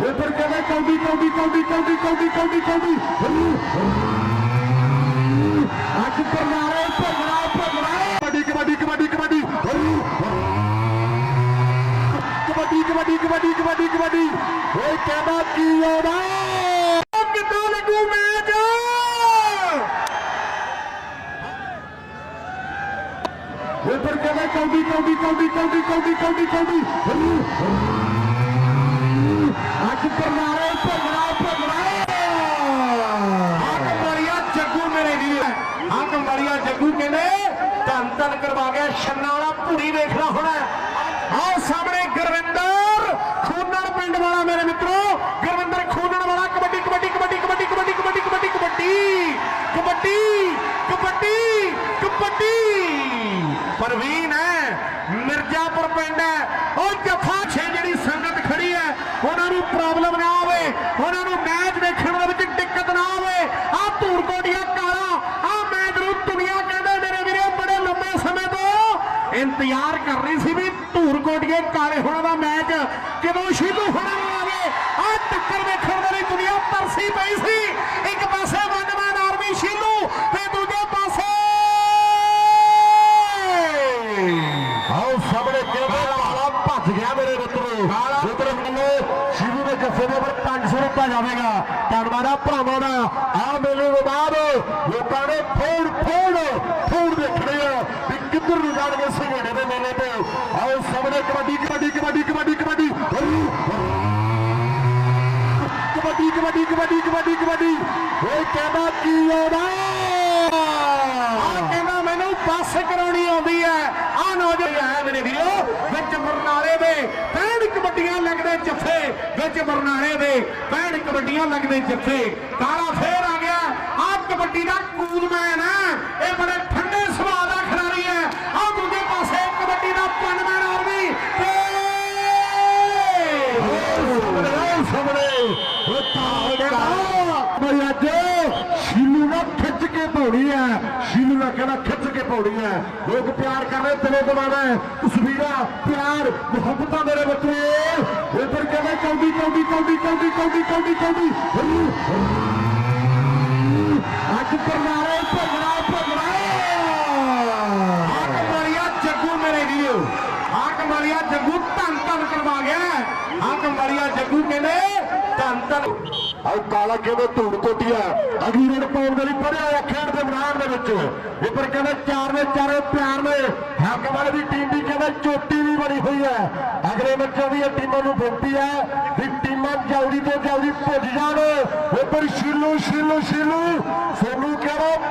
ਇੱਧਰ ਕਹਿੰਦੇ ਕੌਡੀ ਕੌਡੀ ਕੌਡੀ ਕੌਡੀ ਕੌਡੀ ਕੌਡੀ ਕੌਡੀ ਅੱਜ ਬਰਨਾਲੇ ਭਗੜਾ ਭਗੜਾ ਕਬੱਡੀ ਕਬੱਡੀ ਕਬੱਡੀ ਕਬੱਡੀ ਕਬੱਡੀ ਕਬੱਡੀ ਕਬੱਡੀ ਕਬੱਡੀ ਕਬੱਡੀ ਓਏ ਕਹਿੰਦਾ ਕੀ ਆਉਣਾ ਕਿੱਦਾਂ ਲੱਗੂ ਮੈਚ ਇੱਧਰ ਕਹਿੰਦੇ ਕੌਡੀ ਕੌਡੀ ਕੌਡੀ ਕੌਡੀ ਕੌਡੀ ਕੌਡੀ ਕੌਡੀ ਅੱਜ ਬਰਨਾਲੇ ਭਗੜਾ ਭਗੜਾ ਹੱਕ ਮੜੀਆ ਜੱਗੂ ਮੇਰੇ ਵੀਰ ਹੱਕ ਮੜੀਆ ਜੱਗੂ ਕਹਿੰਦੇ ਧੰਨ ਕਰਵਾ ਗਿਆ ਛੰਨਾ ਭੂਰੀ ਵੇਖਣਾ ਹੋਣਾ ਆਹ ਸਾਹਮਣੇ ਗੁਰਵਿੰਦਰ ਖੂਨਣ ਪਿੰਡ ਵਾਲਾ ਮੇਰੇ ਮਿੱਤਰੋ ਗੁਰਵਿੰਦਰ ਖੂਨਣ ਵਾਲਾ ਕਬੱਡੀ ਕਬੱਡੀ ਕਬੱਡੀ ਕਬੱਡੀ ਕਬੱਡੀ ਕਬੱਡੀ ਕਬੱਡੀ ਕਬੱਡੀ ਕਬੱਡੀ ਕਬੱਡੀ ਕਬੱਡੀ ਪ੍ਰਵੀਨ ਹੈ ਮਿਰਜ਼ਾਪੁਰ ਪਿੰਡ ਹੈ ਉਹ ਜਫਾ ਛੇ ਜਿਹੜੀ ਸੰਗਤ ਖੜੀ ਹੈ ਉਹਨਾਂ ਨੂੰ ਪ੍ਰੋਬਲਮ ਨਾ ਆਵੇ ਉਹਨਾਂ ਨੂੰ ਮੈਚ ਦੇਖਣ ਦੇ ਵਿੱਚ ਦਿੱਕਤ ਨਾ ਆਵੇ ਆ ਧੂਰਕੋਟੀਆ ਕਾਲਾ ਆ ਮੈਚ ਨੂੰ ਦੁਨੀਆ ਕਹਿੰਦੇ ਮੇਰੇ ਵੀਰੇ ਬੜੇ ਲੰਬੇ ਸਮੇਂ ਤੋਂ ਇੰਤਜ਼ਾਰ ਕਰ ਰਹੀ ਸੀ ਵੀ ਧੂਰਕੋਟੀਏ ਕਾਲੇ ਹੋਣਾ ਦਾ ਮੈਚ ਕਦੋਂ ਸ਼ੁਰੂ ਹੋਣਾ ਆਵੇ? ਆ ਟੱਕਰ ਵੇਖਣ ਦੇ ਲਈ ਦੁਨੀਆ ਤਰਸੀ ਪਈ ਸੀ। ਇੱਕ ਪਾਸੇ ਵਨਮੈਨ ਆਰਮੀ ਸ਼ੀਲੂ ਤੇ ਦੂਜੇ ਪਾਸੇ ਆਓ ਸਾਹਮਣੇ ਕਹਿੰਦੇ ਕਾਲਾ ਭੱਜ ਗਿਆ ਮੇਰੇ ਮਿੱਤਰੋ। ਉਧਰ ਵੱਲੋਂ ਸ਼ਿਵੂ ਦੇ ਜੱਫੇ ਦੇ ਉੱਪਰ 500 ਰੁਪਏ ਜਾਵੇਗਾ। ਧੰਨਵਾਦ ਆ ਭਰਾਵਾਂ ਦਾ। ਆ ਮੇਲੇ ਤੋਂ ਬਾਅਦ ਲੋਕਾਂ ਨੇ ਫੋੜ ਫੋੜ ਕਿੱਧਰ ਨੂੰ ਜਾਣਗੇ ਸੰਘੇੜੇ ਦੇ ਮੇਲੇ ਤੇ। ਆਓ, ਸਾਹਮਣੇ ਕਬੱਡੀ ਕਬੱਡੀ ਕਬੱਡੀ ਕਬੱਡੀ ਕਬੱਡੀ। ਕਬੱਡੀ ਕਬੱਡੀ ਕਬੱਡੀ ਕਬੱਡੀ ਕਬੱਡੀ। ਓਏ, ਕਹਿੰਦਾ ਕੀ ਆਉਣਾ ਆ ਕਹਿੰਦਾ, ਮੈਨੂੰ ਬੱਸ ਕਰਾਉਣੀ ਆਉਂਦੀ ਹੈ। ਆ ਨੌਜਵਾਨ ਹੈ ਮੇਰੇ ਵੀਰੋ, ਵਿੱਚ ਬਰਨਾਲੇ ਦੇ। 65 ਕਬੱਡੀਆਂ ਲੱਗਦੇ ਜੱਫੇ ਵਿੱਚ ਬਰਨਾਲੇ ਦੇ। 65 ਕਬੱਡੀਆਂ ਲੱਗਦੇ ਜੱਫੇ। ਕਾਲਾ ਫੇਰ ਆ ਗਿਆ। ਆ ਕਬੱਡੀ ਦਾ ਕੂਦਮੈਨ ਹੈ। ਇਹ ਬੜੇ ਸ਼ੀਲੂ ਨਾਲ ਖਿੱਚ ਕੇ ਪਾਉਣੀ ਹੈ। ਸ਼ੀਲੂ ਨਾਲ ਕਹਿੰਦਾ ਖਿੱਚ ਕੇ ਪਾਉਣੀ ਹੈ। ਲੋਕ ਪਿਆਰ ਕਰ ਰਹੇ ਤੇਰੇ ਦਵਾਨਾ ਤਸਵੀਰਾਂ ਪਿਆਰ, ਮੁਹੱਬਤਾਂ ਮੇਰੇ ਬੱਚੇ। ਇੱਧਰ ਕਹਿੰਦੇ ਕੌਡੀ ਚੌਂਦੀ ਚੌਂਦੀ ਚੌਂਦੀ ਚੌਂਦੀ ਚੌਂਦੀ ਚੌਂਦੀ ਅੱਜ ਬਰਨਾਲੇ ਭਗੜਾ ਭਗੜਾ ਹਾਕ ਮਾਰਿਆ ਜੱਗੂ ਮੇਰੇ ਵੀਰੋ ਹਾਕ ਮਾਰਿਆ ਜੱਗੂ ਧੰਨ ਧੰਨ ਕਰਵਾ ਗਿਆ ਹਾਕ ਮਾਰਿਆ ਜੱਗੂ ਕਹਿੰਦੇ ਧੰਨ ਕਾਲਾ ਕਹਿੰਦੇ ਧੂੜ ਕੋਟੀਆ। ਅਗਲੀ ਰੇਡ ਪਾਉਣ ਦੇ ਲਈ ਪੜਿਆ ਹੋਇਆ ਖੇਡ ਦੇ ਮੈਦਾਨ ਦੇ ਵਿੱਚ। ਉੱਪਰ ਕਹਿੰਦੇ ਚਾਰ ਨੇ ਚਾਰੇ ਪਿਆਰ ਨੇ। ਹੱਕ ਵਾਲੇ ਦੀ ਟੀਮ ਵੀ ਕਹਿੰਦੇ ਚੋਟੀ ਵੀ ਬਣੀ ਹੋਈ ਹੈ। ਅਗਲੇ ਮੈਚਾਂ ਇਹ ਟੀਮਾਂ ਨੂੰ ਬੇਨਤੀ ਹੈ ਵੀ ਟੀਮਾਂ ਜਲਦੀ ਤੋਂ ਜਲਦੀ ਭੁੱਜ ਜਾਣ। ਉੱਪਰ ਸ਼ੀਲੂ ਸ਼ੀਲੂ ਸ਼ੀਲੂ। ਸੋਨੂੰ ਕਹਿੰਦਾ 500